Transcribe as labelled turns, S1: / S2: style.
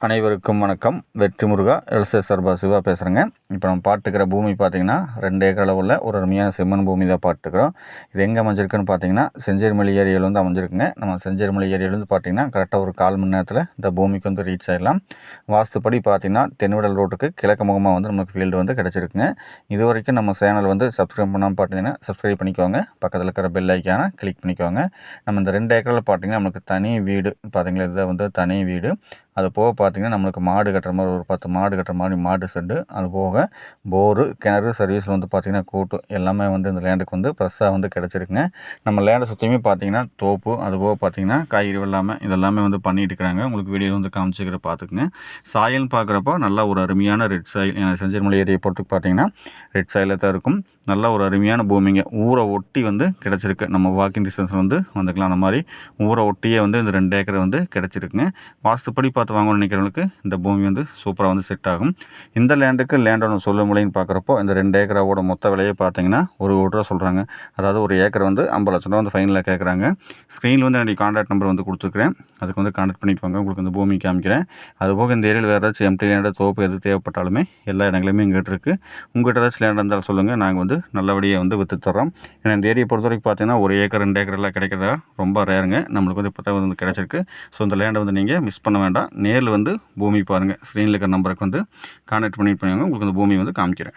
S1: அனைவருக்கும் வணக்கம். வெற்றி முருகா எல்சே சர்பா சிவா பேசுகிறேங்க இப்போ நம்ம பாட்டுக்கிற பூமி பார்த்திங்கன்னா ரெண்டு ஏக்கர் அளவில் ஒரு அருமையான செம்மண் பூமி தான் பாட்டுக்கிறோம் இது எங்கே அமைஞ்சிருக்குன்னு பார்த்தீங்கன்னா செஞ்சேரிமலை ஏரியாவிலேருந்து வந்து அமைஞ்சிருக்குங்க. நம்ம செஞ்சேரிமலை ஏரியாவிலேருந்து பார்த்தீங்கன்னா கரெக்டாக ஒரு கால் மணி நேரத்தில் இந்த பூமிக்கு வந்து ரீச் ஆகிடலாம் வாஸ்துப்படி பார்த்திங்கன்னா தென்விடல் ரோட்டுக்கு கிழக்கு முகமாக வந்து நமக்கு ஃபீல்டு வந்து கிடச்சிருக்குங்க. இது வரைக்கும் நம்ம சேனல் வந்து சப்ஸ்கிரைப் பண்ணாமல் பார்த்தீங்கன்னா சப்ஸ்கிரைப் பண்ணிக்கோங்க. பக்கத்தில் இருக்கிற பெல் ஐக்கான கிளிக் பண்ணிக்கோங்க. நம்ம இந்த ரெண்டு ஏக்கரில் பார்த்தீங்கன்னா நமக்கு தனி வீடு பார்த்தீங்களா? இதுதான் வந்து தனி வீடு. அது போக பார்த்திங்கன்னா நம்மளுக்கு மாடு கட்டுற மாதிரி ஒரு பத்து மாடு கட்டுற மாதிரி மாடு செட்டு அது போக போரு கிணறு சர்வீஸில் வந்து பார்த்திங்கன்னா கூட்டு எல்லாமே வந்து இந்த லேண்டுக்கு வந்து ஃப்ரெஷ்ஷாக வந்து கிடச்சிருக்குங்க. நம்ம லேண்டை சுற்றியுமே பார்த்திங்கன்னா தோப்பு அதுபோக பார்த்திங்கன்னா காய்கறி வெள்ளாமல் இதெல்லாமே வந்து பண்ணிட்டு இருக்கிறாங்க உங்களுக்கு வீடியோ வந்து காமிச்சிக்கிற பார்த்துக்குங்க. சாயல்னு பார்க்குறப்போ நல்லா ஒரு அருமையான ரெட் சாயில் செஞ்சிருமலை ஏரியை பொறுத்துக்கு பார்த்திங்கன்னா ரெட் சாயிலில் தான் இருக்கும். நல்ல ஒரு அருமையான பூமிங்க. ஊரை ஒட்டி வந்து கிடச்சிருக்கு. நம்ம வாக்கிங் டிஸ்டன்ஸ் வந்து வந்துக்கலாம். அந்த மாதிரி ஊரை ஒட்டியே வந்து இந்த ரெண்டு ஏக்கர் வந்து கிடச்சிருக்குங்க. வாஸ்துப்படி பார்த்து வாங்கணும்னு நினைக்கிறவங்களுக்கு இந்த பூமி வந்து சூப்பராக வந்து செட் ஆகும். இந்த லேண்டுக்கு லேண்ட் லேண்டோட சொல்ல முடியும்னு பார்க்குறப்போ இந்த ரெண்டு ஏக்கராவோட மொத்த விலையை பார்த்தீங்கன்னா ஒரு கோடி ரூபா சொல்கிறாங்க அதாவது ஒரு ஏக்கர் வந்து ஐம்பது லட்சம் ரூபா வந்து ஃபைனலாக கேட்குறாங்க ஸ்க்ரீனில் வந்து என்னுடைய காண்டாக்ட் நம்பர் வந்து கொடுத்துருக்குறேன். அதுக்கு வந்து காண்டாக்ட் பண்ணிட்டு வாங்க. உங்களுக்கு வந்து பூமி காமிக்கிறேன். அதுபோக இந்த ஏரியாவில் வேறு ஏதாச்சும் எம்டி லேண்டை தோப்பு எது தேவைப்பட்டாலுமே எல்லா இடங்களுமே எங்கிட்ட இருக்குது உங்கள்கிட்ட ஏதாச்சும் லேண்ட் இருந்தாலும் சொல்லுங்கள் நாங்கள் வந்து நல்லபடியாக வந்து விற்று தர்றோம். ஏன்னா இந்த ஏரியை பொறுத்த வரைக்கும் பார்த்தீங்கன்னா ஒரு ஏக்கர் ரெண்டு ஏக்கரெல்லாம் கிடைக்கிறதா ரொம்ப ரேருங்க நம்மளுக்கு வந்து இப்போ தான் வந்து கிடச்சிருக்கு. ஸோ இந்த லேண்டை வந்து நீங்கள் மிஸ் பண்ண வேண்டாம். நேரில் வந்து பூமி பாருங்கள் ஸ்க்ரீனில் இருக்கிற நம்பருக்கு வந்து காண்டாக்ட் பண்ணிட்டு பண்ணுவாங்க உங்களுக்கு வந்து பூமி வந்து காமிக்கிறேன்.